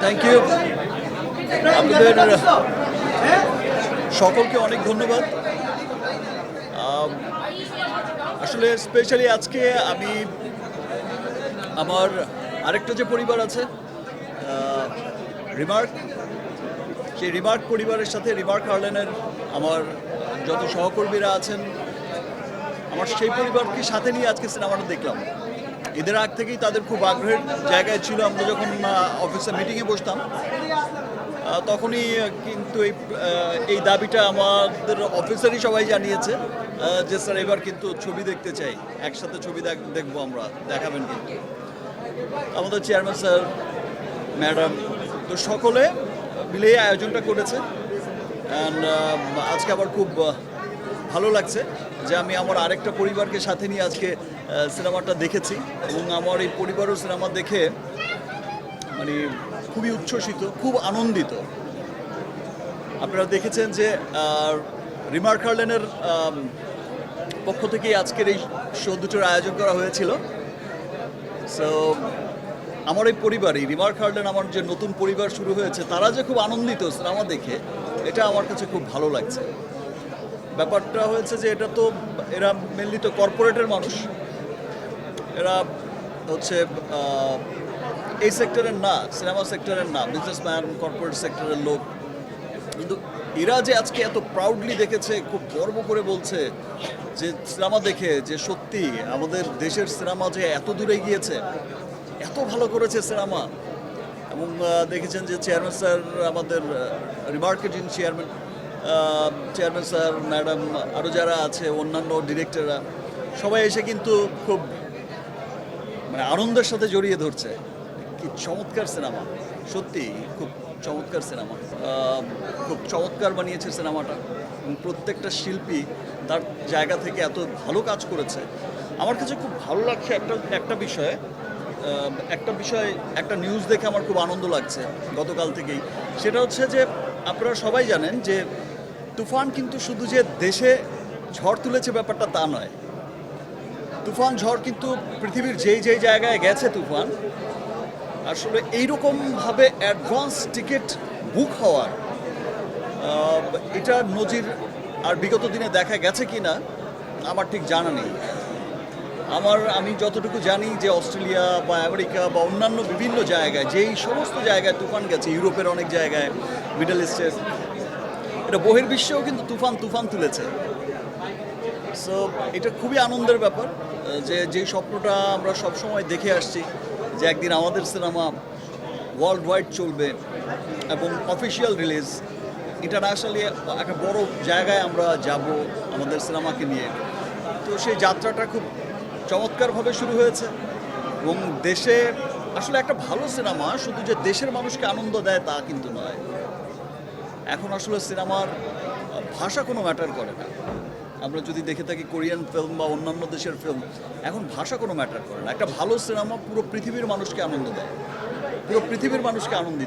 Thank you আপনাদের সকলকে অনেক ধন্যবাদ। আসলে স্পেশালি আজকে আমি আমার আরেকটা যে পরিবার আছে রিমার্ক সেই রিমার্ক পরিবারের সাথে রিমার্ক হার্লেনের আমার যত সহকর্মীরা আছেন আমার সেই পরিবারকে সাথে নিয়ে আজকে সিনেমাটা দেখলাম। এদের আগ থেকেই তাদের খুব আগ্রহের জায়গায় ছিল। আমরা যখন অফিসে মিটিংয়ে বসতাম তখনই কিন্তু এই এই দাবিটা আমাদের অফিসারই সবাই জানিয়েছে যে, স্যার, এবার কিন্তু ছবি দেখতে চাই। একসাথে ছবি দেখ- দেখব আমরা, দেখাবেন কিন্তু। আমাদের চেয়ারম্যান স্যার ম্যাডাম তো সকলে মিলে আয়োজনটা করেছে। অ্যান্ড আজকে আবার খুব ভালো লাগছে। যে আমি আমার আরেকটা পরিবারকে সাথে নিয়ে আজকে সিনেমাটা দেখেছি এবং আমার এই পরিবারও সিনেমা দেখে মানে খুবই উচ্ছ্বসিত খুব আনন্দিত। আপনারা দেখেছেন যে হার্লেনের আম, পক্ষ থেকে আজকের এই শো দুটোর আয়োজন করা হয়েছিল। সো আমার এই পরিবারই রিমার্ক হার্লেন আমার যে নতুন পরিবার শুরু হয়েছে তারা যে খুব আনন্দিত সিনেমা দেখে এটা আমার কাছে খুব ভালো লাগছে। ব্যাপারটা হয়েছে যে এটা তো এরা মেনলি তো কর্পোরেটের মানুষ। এরা হচ্ছে এই সেক্টরের না সিনেমা সেক্টরের না বিজনেসম্যান কর্পোরেট সেক্টরের লোক। কিন্তু এরা যে আজকে এত প্রাউডলি দেখেছে, খুব গর্ব করে বলছে যে সিনেমা দেখে, যে সত্যি আমাদের দেশের সিনেমা যে এত দূরে গিয়েছে, এত ভালো করেছে সিনেমা এবং দেখেছেন যে চেয়ারম্যান স্যার আমাদের রিমার্কের যিনি চেয়ারম্যান চেয়ারম্যান স্যার ম্যাডাম আরও যারা আছে, অন্যান্য ডিরেক্টররা সবাই এসে কিন্তু খুব মানে আনন্দের সাথে জড়িয়ে ধরছে। কি চমৎকার সিনেমা সত্যি, খুব চমৎকার সিনেমা খুব চমৎকার বানিয়েছে সিনেমাটা এবং প্রত্যেকটা শিল্পী তার জায়গা থেকে এত ভালো কাজ করেছে। আমার কাছে খুব ভালো লাগছে একটা একটা বিষয়ে একটা বিষয়, একটা নিউজ দেখে আমার খুব আনন্দ লাগছে গতকাল থেকেই। সেটা হচ্ছে যে, আপনারা সবাই জানেন যে তুফান কিন্তু শুধু যে দেশে ঝড় তুলেছে ব্যাপারটা তা নয়। তুফান ঝড় কিন্তু পৃথিবীর যেই যেই জায়গায় গেছে তুফান, আসলে এইরকমভাবে অ্যাডভান্স টিকিট বুক হওয়ার এটা নজির আর বিগত দিনে দেখা গেছে কি না, আমার ঠিক জানা নেই। আমার, আমি যতটুকু জানি যে অস্ট্রেলিয়া বা আমেরিকা বা অন্যান্য বিভিন্ন জায়গায়, যেই সমস্ত জায়গায় তুফান গেছে, ইউরোপের অনেক জায়গায়, মিডল ইস্টের এটা বহির্বিশ্বেও কিন্তু তুফান তুফান তুলেছে। সো এটা খুবই আনন্দের ব্যাপার, যে যে স্বপ্নটা আমরা সব সময় দেখে আসছি, যে একদিন আমাদের সিনেমা ওয়ার্ল্ড ওয়াইড চলবে এবং অফিসিয়াল রিলিজ ইন্টারন্যাশনালি একটা বড় জায়গায় আমরা যাব আমাদের সিনেমাকে নিয়ে। তো সেই যাত্রাটা খুব চমৎকারভাবে শুরু হয়েছে এবং দেশে, আসলে একটা ভালো সিনেমা, শুধু যে দেশের মানুষকে আনন্দ দেয় তা কিন্তু নয়। এখন আসলে সিনেমার ভাষা কোনো ম্যাটার করে না। আমরা যদি দেখে থাকি কোরিয়ান ফিল্ম বা অন্যান্য দেশের ফিল্ম, এখন ভাষা কোনো ম্যাটার করে না। একটা ভালো সিনেমা পুরো পৃথিবীর মানুষকে আনন্দ দেয়। পুরো পৃথিবীর মানুষকে আনন্দিত